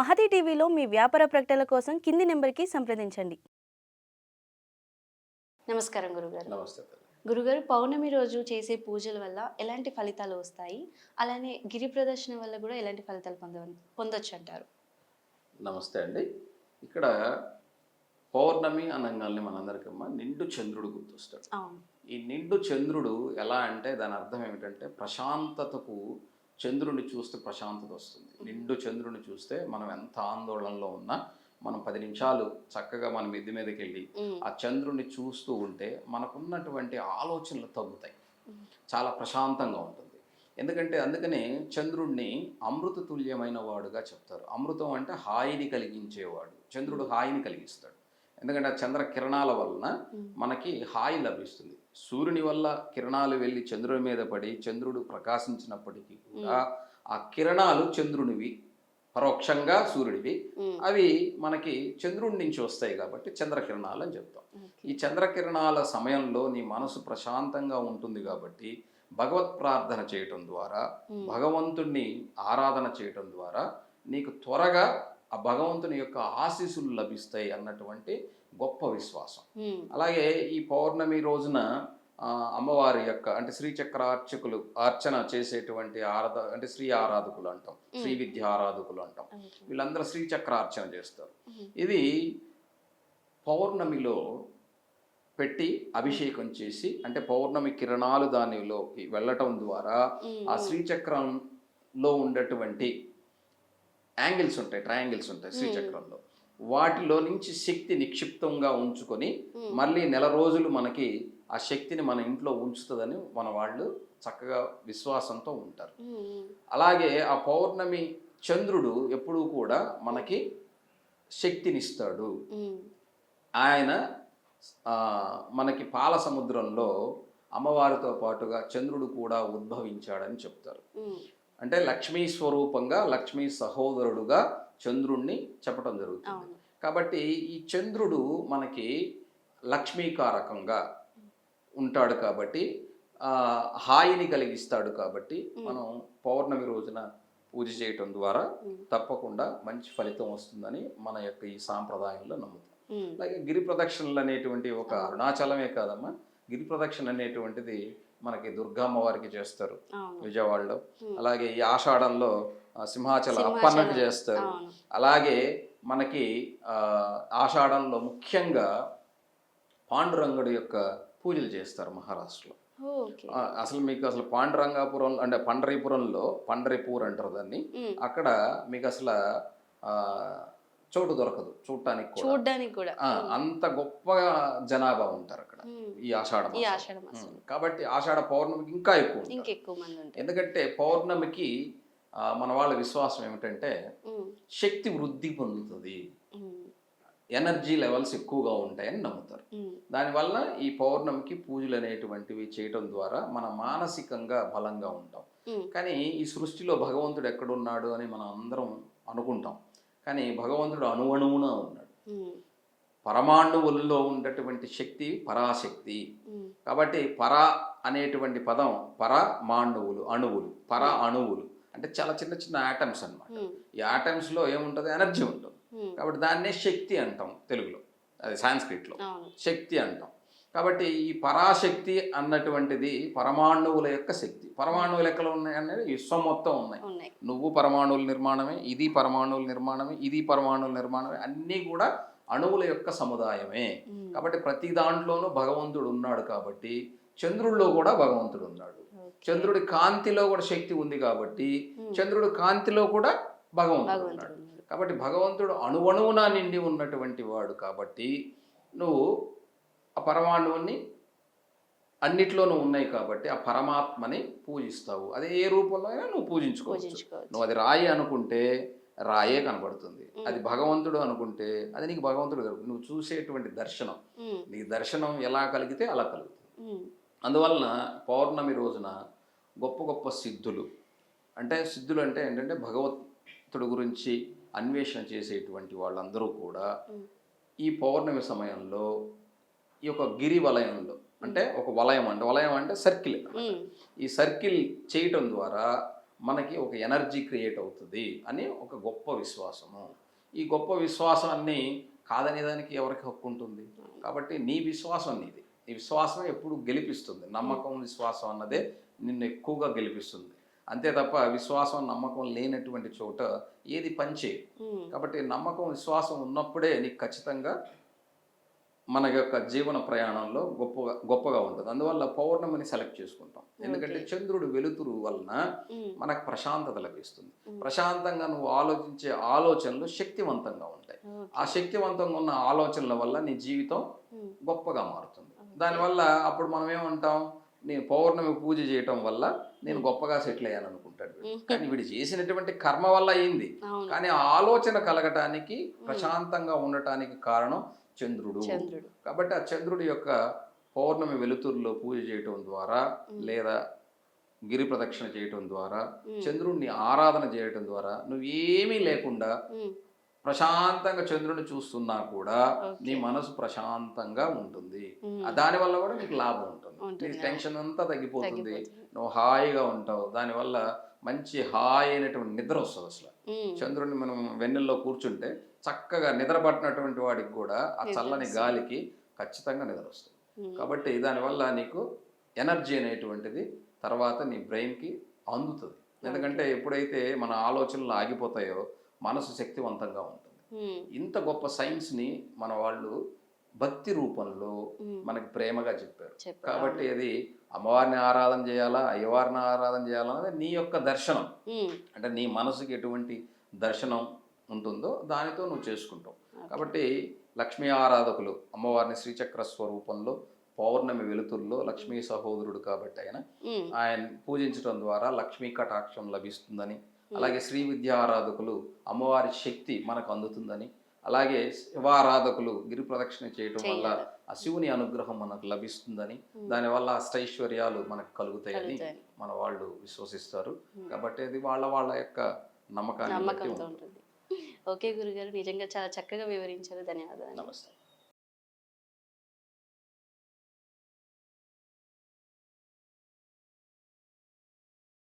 మహతి టీవీలో మీ వ్యాపార ప్రకటనల కోసం కింది నెంబర్కి సంప్రదించండి. నమస్కారం గురుగారు. నమస్తే. గురుగారు పౌర్ణమి రోజు చేసే పూజల వల్ల ఎలాంటి ఫలితాలు వస్తాయి? అలానే గిరి ప్రదర్శన వల్ల కూడా ఎలాంటి ఫలితాలు పొంద పొందొచ్చు అంటారు నమస్తే అండి. ఇక్కడ పౌర్ణమి అనగానే మనందరికమ్మా నిండు చంద్రుడు గుర్తొస్తాడు. అవును. ఈ నిండు చంద్రుడు ఎలా అంటే దాని అర్థం ఏమిటంటే ప్రశాంతతకు చంద్రుడిని చూస్తే ప్రశాంతత వస్తుంది. నిండు చంద్రుడిని చూస్తే మనం ఎంత ఆందోళనలో ఉన్నా మనం పది నిమిషాలు చక్కగా మన మిద్ది మీదకి వెళ్ళి ఆ చంద్రుడిని చూస్తూ ఉంటే మనకున్నటువంటి ఆలోచనలు తగ్గుతాయి. చాలా ప్రశాంతంగా ఉంటుంది. ఎందుకంటే అందుకనే చంద్రుడిని అమృత తుల్యమైన వాడుగా చెప్తారు. అమృతం అంటే హాయిని కలిగించేవాడు. చంద్రుడు హాయిని కలిగిస్తాడు. ఎందుకంటే ఆ చంద్ర కిరణాల వలన మనకి హాయి లభిస్తుంది. సూర్యుని వల్ల కిరణాలు వెళ్ళి చంద్రుడి మీద పడి చంద్రుడు ప్రకాశించినప్పటికీ కూడా ఆ కిరణాలు చంద్రునివి పరోక్షంగా సూర్యుడివి. అవి మనకి చంద్రుడి నుంచి వస్తాయి కాబట్టి చంద్రకిరణాలు అని చెప్తాం. ఈ చంద్రకిరణాల సమయంలో నీ మనసు ప్రశాంతంగా ఉంటుంది కాబట్టి భగవత్ ప్రార్థన చేయటం ద్వారా భగవంతుణ్ణి ఆరాధన చేయటం ద్వారా నీకు త్వరగా ఆ భగవంతుని యొక్క ఆశీస్సులు లభిస్తాయి అన్నటువంటి గొప్ప విశ్వాసం. అలాగే ఈ పౌర్ణమి రోజున అమ్మవారి యొక్క అంటే శ్రీచక్ర అర్చకులు అర్చన చేసేటువంటి ఆరాధ అంటే శ్రీ ఆరాధకులు అంటాం శ్రీ విద్య ఆరాధకులు అంటాం. వీళ్ళందరూ శ్రీచక్ర అర్చన చేస్తారు ఇది పౌర్ణమిలో పెట్టి అభిషేకం చేసి అంటే పౌర్ణమి కిరణాలు దానిలోకి వెళ్ళటం ద్వారా ఆ శ్రీచక్రంలో ఉండేటువంటి యాంగిల్స్ ఉంటాయి ట్రయాంగిల్స్ ఉంటాయి శ్రీచక్రంలో. వాటిలో నుంచి శక్తి నిక్షిప్తంగా ఉంచుకొని మళ్ళీ నెల రోజులు మనకి ఆ శక్తిని మన ఇంట్లో ఉంచుతుందని మన వాళ్ళు చక్కగా విశ్వాసంతో ఉంటారు. అలాగే ఆ పౌర్ణమి చంద్రుడు ఎప్పుడూ కూడా మనకి శక్తినిస్తాడు. ఆయన మనకి పాల సముద్రంలో అమ్మవారితో పాటుగా చంద్రుడు కూడా ఉద్భవించాడని చెప్తారు. అంటే లక్ష్మీ స్వరూపంగా లక్ష్మీ సహోదరుడుగా చంద్రుణ్ణి చెప్పడం జరుగుతుంది. కాబట్టి ఈ చంద్రుడు మనకి లక్ష్మీకారకంగా ఉంటాడు కాబట్టి హాయిని కలిగిస్తాడు కాబట్టి మనం పౌర్ణమి రోజున పూజ చేయటం ద్వారా తప్పకుండా మంచి ఫలితం వస్తుందని మన యొక్క ఈ సాంప్రదాయంలో నమ్ముతాం. అలాగే గిరి ప్రదక్షిణలు అనేటువంటి ఒక అరుణాచలమే కాదమ్మా. గిరి ప్రదక్షిణ అనేటువంటిది మనకి దుర్గమ్మ వారికి చేస్తారు విజయవాడలో. అలాగే ఈ ఆషాఢంలో సింహాచల. అప్పన్నకు చేస్తారు. అలాగే మనకి ఆ, ఆషాఢంలో ముఖ్యంగా పాండురంగుడి యొక్క పూజలు చేస్తారు మహారాష్ట్రలో. అసలు మీకు అసలు పాండురంగాపురం అంటే పండరీపురంలో పండరీపూర్ అంటారు దాన్ని. అక్కడ మీకు అసలు ఆ, చోటు దొరకదు చూడటానికి చూడ్డానికి కూడా. అంత గొప్ప జనాభా ఉంటారు అక్కడ ఈ ఆషాఢ కాబట్టి ఆషాఢ పౌర్ణమికి ఇంకా ఎక్కువ. ఇంకెక్కువ మంది ఎందుకంటే పౌర్ణమికి మన వాళ్ళ విశ్వాసం ఏమిటంటే శక్తి వృద్ధి పొందుతుంది. ఎనర్జీ లెవెల్స్ ఎక్కువగా ఉంటాయని నమ్ముతారు. దానివల్ల ఈ పౌర్ణమికి పూజలు అనేటువంటివి చేయటం ద్వారా మన మానసికంగా బలంగా ఉంటాం. కానీ ఈ సృష్టిలో భగవంతుడు ఎక్కడున్నాడు అని మనం అందరం అనుకుంటాం. కానీ భగవంతుడు అణువణువున ఉన్నాడు. పరమాణువుల్లో ఉన్నటువంటి శక్తి పరాశక్తి. కాబట్టి పర అనేటువంటి పదం పరమాణువులు అణువులు పర అణువులు అంటే చాలా చిన్న చిన్న ఆటమ్స్ అన్నమాట. ఉమ్, ఈ ఆటమ్స్లో ఏముంటుంది? ఎనర్జీ ఉంటుంది. కాబట్టి దాన్నే శక్తి అంటాం తెలుగులో అది సాంస్క్రిట్లో శక్తి అంటాం. కాబట్టి ఈ పరాశక్తి అన్నటువంటిది పరమాణువుల యొక్క శక్తి. పరమాణువులు ఎక్కడ ఉన్నాయి అనేది విశ్వం మొత్తం ఉన్నాయి. నువ్వు పరమాణువుల నిర్మాణమే ఇది పరమాణువుల నిర్మాణమే ఇది పరమాణువుల నిర్మాణమే అన్నీ కూడా అణువుల యొక్క సముదాయమే. కాబట్టి ప్రతి దాంట్లోనూ భగవంతుడు ఉన్నాడు కాబట్టి చంద్రుడిలో కూడా భగవంతుడు ఉన్నాడు. చంద్రుడి కాంతిలో కూడా శక్తి ఉంది కాబట్టి చంద్రుడి కాంతిలో కూడా భగవంతుడు ఉన్నాడు. కాబట్టి భగవంతుడు అణువణువున నిండి ఉన్నటువంటి వాడు కాబట్టి నువ్వు ఆ పరమాణువుని అన్నిట్లోనూ ఉన్నాయి కాబట్టి ఆ పరమాత్మని పూజిస్తావు. అది ఏ రూపంలో అయినా నువ్వు పూజించుకోవచ్చు. నువ్వు అది రాయి అనుకుంటే రాయే కనబడుతుంది. అది భగవంతుడు అనుకుంటే అది నీకు భగవంతుడు నువ్వు చూసేటువంటి దర్శనం. ఉమ్, నీ దర్శనం ఎలా కలిగితే అలా కలుగుతుంది. అందువలన పౌర్ణమి రోజున గొప్ప గొప్ప సిద్ధులు అంటే సిద్ధులు అంటే ఏంటంటే భగవంతుడి గురించి అన్వేషణ చేసేటువంటి వాళ్ళందరూ కూడా ఈ పౌర్ణమి సమయంలో ఈ యొక్క గిరి వలయంలో అంటే ఒక వలయం అంటే వలయం అంటే సర్కిల్ ఈ సర్కిల్ చేయటం ద్వారా మనకి ఒక ఎనర్జీ క్రియేట్ అవుతుంది అని ఒక గొప్ప విశ్వాసము. ఈ గొప్ప విశ్వాసాన్ని కాదనే దానికి ఎవరికి హక్కు ఉంటుంది? కాబట్టి నీ విశ్వాసం నీది. ఈ విశ్వాసం ఎప్పుడు గెలిపిస్తుంది. నమ్మకం విశ్వాసం అన్నదే నిన్ను ఎక్కువగా గెలిపిస్తుంది. అంతే తప్ప విశ్వాసం నమ్మకం లేనటువంటి చోట ఏది పనిచేయదు. కాబట్టి నమ్మకం విశ్వాసం ఉన్నప్పుడే నీకు ఖచ్చితంగా మన యొక్క జీవన ప్రయాణంలో గొప్పగా గొప్పగా ఉంటుంది. అందువల్ల పౌర్ణమిని సెలెక్ట్ చేసుకుంటాం. ఎందుకంటే. చంద్రుడు వెలుతురు వలన మనకు ప్రశాంతత లభిస్తుంది. ప్రశాంతంగా నువ్వు ఆలోచించే ఆలోచనలు శక్తివంతంగా ఉంటాయి. ఆ శక్తివంతంగా ఉన్న ఆలోచనల వల్ల నీ జీవితం గొప్పగా మారుతుంది. దానివల్ల అప్పుడు మనం ఏమంటాం? నేను పౌర్ణమి పూజ చేయటం వల్ల నేను గొప్పగా సెటిల్ అయ్యాను అనుకుంటాడు. కానీ వీడు చేసినటువంటి కర్మ వల్ల అయింది. కానీ ఆలోచన కలగటానికి ప్రశాంతంగా ఉండటానికి కారణం చంద్రుడు. కాబట్టి ఆ చంద్రుడి యొక్క పౌర్ణమి వెలుతురులో పూజ చేయటం ద్వారా లేదా గిరి ప్రదక్షిణ చేయటం ద్వారా చంద్రుడిని ఆరాధన చేయటం ద్వారా నువ్వు ఏమీ లేకుండా ప్రశాంతంగా చంద్రుడిని చూస్తున్నా కూడా. నీ మనసు ప్రశాంతంగా ఉంటుంది. దానివల్ల కూడా నీకు లాభం ఉంటుంది. నీ టెన్షన్ అంతా తగ్గిపోతుంది. నువ్వు హాయిగా ఉంటావు. దానివల్ల మంచి హాయి అయినటువంటి నిద్ర వస్తుంది అసలు. చంద్రుడిని మనం వెన్నెల్లో కూర్చుంటే చక్కగా నిద్ర పట్టినటువంటి వాడికి కూడా ఆ చల్లని. గాలికి ఖచ్చితంగా నిద్ర వస్తుంది. కాబట్టి దానివల్ల నీకు ఎనర్జీ అనేటువంటిది తర్వాత నీ బ్రెయిన్కి అందుతుంది. ఎందుకంటే ఎప్పుడైతే మన ఆలోచనలు ఆగిపోతాయో మనసు శక్తివంతంగా ఉంటుంది. ఇంత గొప్ప సైన్స్ని మన వాళ్ళు భక్తి రూపంలో మనకి ప్రేమగా చెప్పారు. కాబట్టి అది అమ్మవారిని ఆరాధన చేయాలా అయ్యవారిని ఆరాధన చేయాలా అనేది నీ యొక్క దర్శనం. అంటే నీ మనసుకి ఎటువంటి దర్శనం ఉంటుందో దానితో నువ్వు చేసుకుంటావు. కాబట్టి లక్ష్మీ ఆరాధకులు అమ్మవారిని శ్రీచక్ర స్వరూపంలో పౌర్ణమి వెలుతురులో లక్ష్మీ సహోదరుడు కాబట్టి ఆయన ఆయన పూజించడం ద్వారా లక్ష్మీ కటాక్షం లభిస్తుందని అలాగే శ్రీ విద్యా ఆరాధకులు అమ్మవారి శక్తి మనకు అందుతుందని అలాగే శివారాధకులు గిరి ప్రదక్షిణ చేయటం వల్ల. ఆ శివుని అనుగ్రహం మనకు లభిస్తుందని దానివల్ల అష్టైశ్వర్యాలు మనకు కలుగుతాయని. మన వాళ్ళు విశ్వసిస్తారు. కాబట్టి అది వాళ్ళ వాళ్ళ యొక్క నమ్మకాన్ని బట్టి నమ్మకంతో ఉంటుంది ఉంటుంది ఓకే గురుగారు నిజంగా చాలా చక్కగా వివరించారు. ధన్యవాదాలు. నమస్తే.